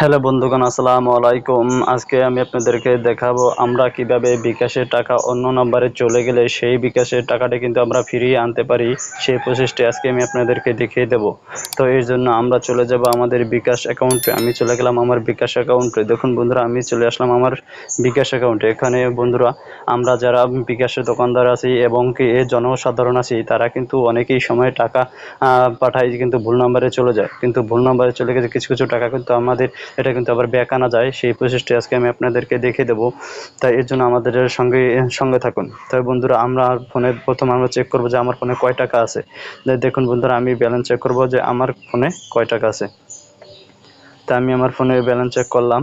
Hello বন্ধুগণ, আসসালামু আলাইকুম। আজকে আমি আপনাদেরকে দেখাবো আমরা কীভাবে বিকাশের টাকা অন্য নম্বরে চলে গেলে সেই বিকাশের টাকাটা কিন্তু আমরা ফিরিয়ে আনতে পারি। সেই প্রসেসটি আজকে আমি আপনাদেরকে দেখিয়ে দেব। তো এর জন্য আমরা চলে যাব আমাদের বিকাশ অ্যাকাউন্টে। আমি চলে গেলাম আমার বিকাশ অ্যাকাউন্টে। দেখুন বন্ধুরা, আমি চলে আসলাম আমার বিকাশ অ্যাকাউন্টে। এখানে বন্ধুরা, আমরা যারা বিকাশের দোকানদার আছি এবং কি জনসাধারণ আছি, তারা কিন্তু অনেকেই সময় টাকা পাঠায় কিন্তু ভুল নম্বরে চলে যায়। কিন্তু ভুল নম্বরে চলে গেছে কিছু কিছু টাকা কিন্তু আমাদের এটা কিন্তু আবার ব্যাক আনা যায়। সেই প্রসেসটি আজকে আমি আপনাদেরকে দেখিয়ে দেবো। তাই এর জন্য আমাদের সঙ্গে সঙ্গে থাকুন। তাই বন্ধুরা, আমরা ফোনে প্রথম আমরা চেক করব যে আমার ফোনে কয় টাকা আছে। দেখুন বন্ধুরা, আমি ব্যালেন্স চেক করব যে আমার ফোনে কয় টাকা আছে। তা আমি আমার ফোনে ব্যালেন্স চেক করলাম।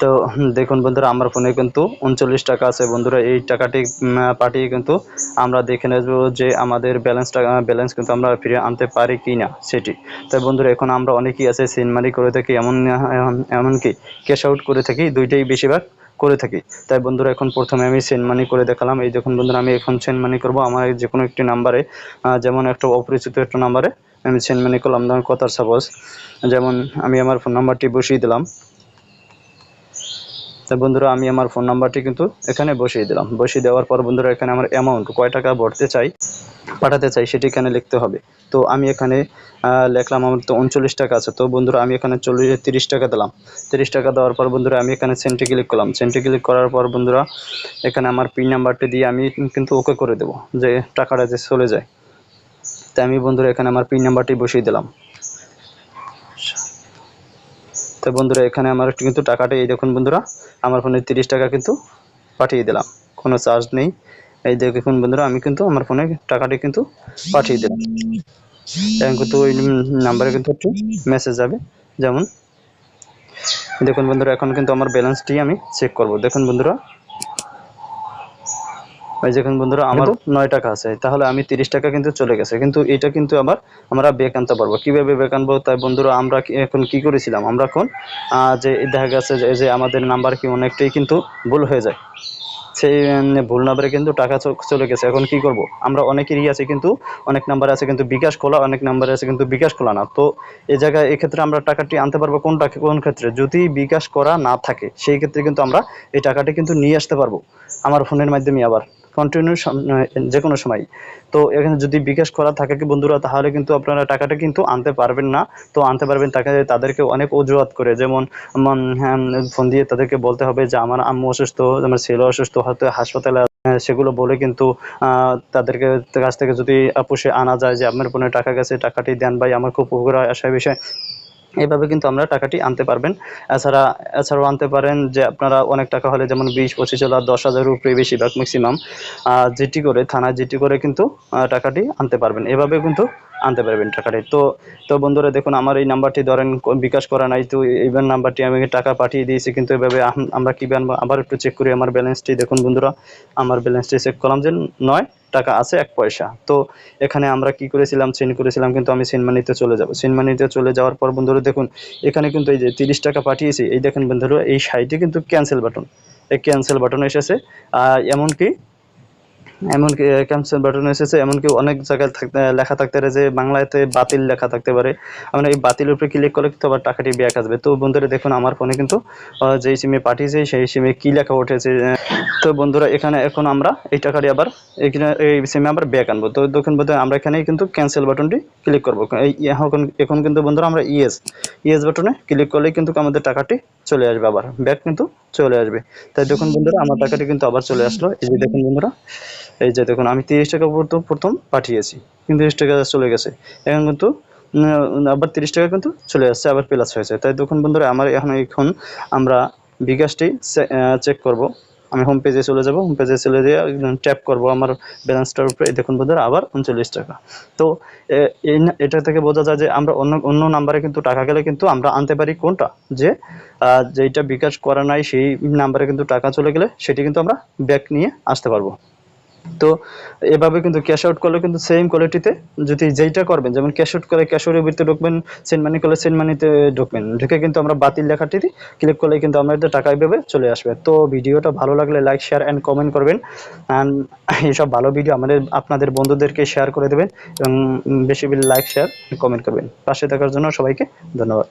তো দেখুন বন্ধুরা, আমার ফোনে কিন্তু উনচল্লিশ টাকা আছে। বন্ধুরা, এই টাকাটি পাঠিয়ে কিন্তু আমরা দেখে নেব যে আমাদের ব্যালেন্স টাকা ব্যালেন্স কিন্তু আমরা ফিরে আনতে পারি কি না সেটি। তাই বন্ধুরা, এখন আমরা অনেকেই আছে সিনমারি করে থাকি, এমন, এমন- এমনকি ক্যাশ আউট করে থাকি, দুইটাই বেশিরভাগ করে থাকি। তাই বন্ধুরা, এখন প্রথমে আমি সেন্ড মানি করে দেখালাম। এই দেখুন বন্ধুরা, আমি এখন সেন্ড মানি করব। আমার যে কোনো একটি নাম্বারে যেমন একটা অপরিচিত একটা নাম্বারে আমি সেন্ড মানি করলাম। কথার সাপোজ যেমন আমি আমার ফোন নাম্বারটি বসিয়ে দিলাম। তো বন্ধুরা, আমি আমার ফোন নাম্বারটি কিন্তু এখানে বসিয়ে দিলাম। বসিয়ে দেওয়ার পর বন্ধুরা, এখানে আমার অ্যামাউন্ট কয় টাকা ভরতে চাই, পাঠাতে চাই সেটি এখানে লিখতে হবে। তো আমি এখানে লিখলাম আমার তো উনচল্লিশ টাকা আছে। তো বন্ধুরা, আমি এখানে চল্লিশ, তিরিশ টাকা দিলাম। তিরিশ টাকা দেওয়ার পর বন্ধুরা, আমি এখানে সেন্টে ক্লিক করলাম। সেন্টে ক্লিক করার পর বন্ধুরা, এখানে আমার পিন নাম্বারটি দিয়ে আমি কিন্তু ওকে করে দেবো, যে টাকাটা যে চলে যায়। তাই আমি বন্ধুরা, এখানে আমার পিন নাম্বারটি বসিয়ে দিলাম। তো বন্ধুরা, এখানে আমার কিন্তু টাকাটা, এই দেখুন বন্ধুরা, আমার ফোনে তিরিশ টাকা কিন্তু পাঠিয়ে দিলাম। কোনো চার্জ নেই। এই দেখুন বন্ধুরা, আমি কিন্তু আমার ফোনে টাকাটি কিন্তু পাঠিয়ে দিলাম। এখন কিন্তু ওই নাম্বারে কিন্তু একটু মেসেজ যাবে। যেমন, দেখুন বন্ধুরা, এখন কিন্তু আমার ব্যালেন্সটি আমি চেক করব। দেখুন বন্ধুরা ওই দেখুন বন্ধুরা আমার নয় টাকা আছে তাহলে আমি তিরিশ টাকা কিন্তু চলে গেছে। কিন্তু এটা কিন্তু আবার আমরা বেক আনতে পারব। কীভাবে বেক আনব? তাই বন্ধুরা আমরা কি- এখন কি করেছিলাম? আমরা এখন যে দেখা গেছে যে- যে আমাদের নাম্বার কি অনেকটাই কিন্তু ভুল হয়ে যায়। সেই ভুল নাম্বারে কিন্তু টাকা চলে গেছে। এখন কি করব? আমরা অনেকেরই আছে কিন্তু অনেক নাম্বার আছে কিন্তু বিকাশ খোলা অনেক নাম্বার আছে কিন্তু বিকাশ খোলা না। তো এই জায়গায় এক্ষেত্রে আমরা টাকাটি আনতে পারব কোনটা কোন ক্ষেত্রে? যদি বিকাশ করা না থাকে সেই ক্ষেত্রে কিন্তু আমরা এই টাকাটি কিন্তু নিয়ে আসতে পারব। আমার ফোনের মাধ্যমে আবার। কন্টিনিউ যে কোনো সময়। তো এখানে যদি বিকাশ করা থাকে কি বন্ধুরা তাহলে কিন্তু আপনারা টাকাটা কিন্তু আনতে পারবেন না। তো আনতে পারবেন তাকে তাদেরকে অনেক অজুহাত করে। যেমন হ্যাঁ, ফোন দিয়ে তাদেরকে বলতে হবে যে আমার আম্মু অসুস্থ আমার ছেলে অসুস্থ হয়তো হাসপাতালে সেগুলো বলে কিন্তু তাদেরকে কাছ থেকে যদি পুষে আনা যায় যে আপনার ফোনে টাকা গেছে টাকাটি দেন ভাই আমার খুব উপকার হয়। আসা বিষয়। এইভাবে কিন্তু আমরা টাকাটি আনতে পারবেন। এছাড়া, এছাড়াও আনতে পারেন যে আপনারা অনেক টাকা হলে যেমন বিশ, পঁচিশ হাজার দশ হাজারের উপরে বেশিরভাগ ম্যাক্সিমাম জিটি করে, থানায় জিটি করে কিন্তু টাকাটি আনতে পারবেন। এভাবে কিন্তু আনতে পারবেন টাকাটি। তো তো বন্ধুরা দেখুন, আমার এই নাম্বারটি ধরেন বিকাশ করা নাই, তো এইবার নাম্বারটি আমি টাকা পাঠিয়ে দিয়েছি, কিন্তু এভাবে আমরা আনব আবার একটু চেক করি আমার ব্যালেন্সটি দেখুন বন্ধুরা, আমার ব্যালেন্সটি চেক করলাম যে নয়, টাকা আছে, এক পয়সা। তো এখানে আমরা কি করেছিলাম সেন্ড করেছিলাম, কিন্তু আমি সেনমানিতে চলে যাব। সেনমানিতে চলে যাওয়ার পর বন্ধুরা দেখুন, এখানে কিন্তু এই যে তিরিশ টাকা পাঠিয়েছি, এই দেখেন বন্ধুরা, এই সাইডে কিন্তু ক্যান্সেল বাটন এই ক্যান্সেল বাটন এসেছে এমনকি এমনকি ক্যান্সেল বাটন এসেছে, এমনকি অনেক জায়গায় থাকতে লেখা থাকতে পারে যে বাংলাতে বাতিল লেখা থাকতে পারে। আমরা এই বাতিলের উপরে ক্লিক করলে কিন্তু আবার টাকাটি ব্যাক আসবে। তো বন্ধুরা, দেখুন আমার ফোনে কিন্তু যেই সিমে পাঠিয়েছে, সেই সিমে কি লেখা উঠেছে তো বন্ধুরা, এখানে এখন আমরা এই টাকাটি আবার এখানে, এই সিমে আবার ব্যাক আনব। তো দেখুন বন্ধুরা, আমরা এখানেই কিন্তু ক্যান্সেল বাটনটি ক্লিক করব। এখন এখন কিন্তু বন্ধুরা, আমরা ইএস ইএস বাটনে ক্লিক করলেই কিন্তু আমাদের টাকাটি চলে আসবে আবার। ব্যাক কিন্তু চলে আসবে। তাই দেখুন বন্ধুরা, আমার টাকাটি কিন্তু আবার চলে আসলো। এই যে দেখুন বন্ধুরা এই যে দেখুন, আমি তিরিশ টাকা প্রথম প্রথম পাঠিয়েছি, কিন্তু তিরিশ টাকা চলে গেছে। এখন কিন্তু আবার তিরিশ টাকা কিন্তু চলে আসছে, আবার প্লাস হয়েছে। তাই দেখুন বন্ধুরা, আমার এখন এখন আমরা বিকাশটি চেক করব। আমি হোম পেজে চলে যাব হোম পেজে চলে যেয়ে ট্যাপ করব আমার ব্যালেন্সটার উপরে। দেখুন বন্ধুরা, আবার উনচল্লিশ টাকা। তো এটা থেকে বোঝা যায় যে আমরা অন্য অন্য নাম্বারে কিন্তু টাকা গেলে কিন্তু আমরা আনতে পারি কোনটা? যে যেটা বিকাশ করা নাই, সেই নাম্বারে কিন্তু টাকা চলে গেলে, সেটি কিন্তু আমরা ব্যাক নিয়ে আসতে পারব। তো এভাবে কিন্তু ক্যাশ আউট করলে কিন্তু সেম কোয়ালিটিতে যদি যেইটা করবেন, যেমন ক্যাশ আউট করে ক্যাশ আউটের ভিতরে ঢুকবেন সেন্ড মানি করলে সেন্ড মানিতে ঢুকবেন। ঢুকে কিন্তু আমরা বাতিল লেখাটি ক্লিক করলে কিন্তু আমাদের টাকা এইভাবে চলে আসবে। তো ভিডিওটা ভালো লাগলে লাইক শেয়ার অ্যান্ড কমেন্ট করবেন। অ্যান্ড এইসব ভালো ভিডিও আমাদের, আপনাদের বন্ধুদেরকে শেয়ার করে দেবেন এবং বেশি বেশি লাইক শেয়ার কমেন্ট করবেন। পাশে থাকার জন্য সবাইকে ধন্যবাদ।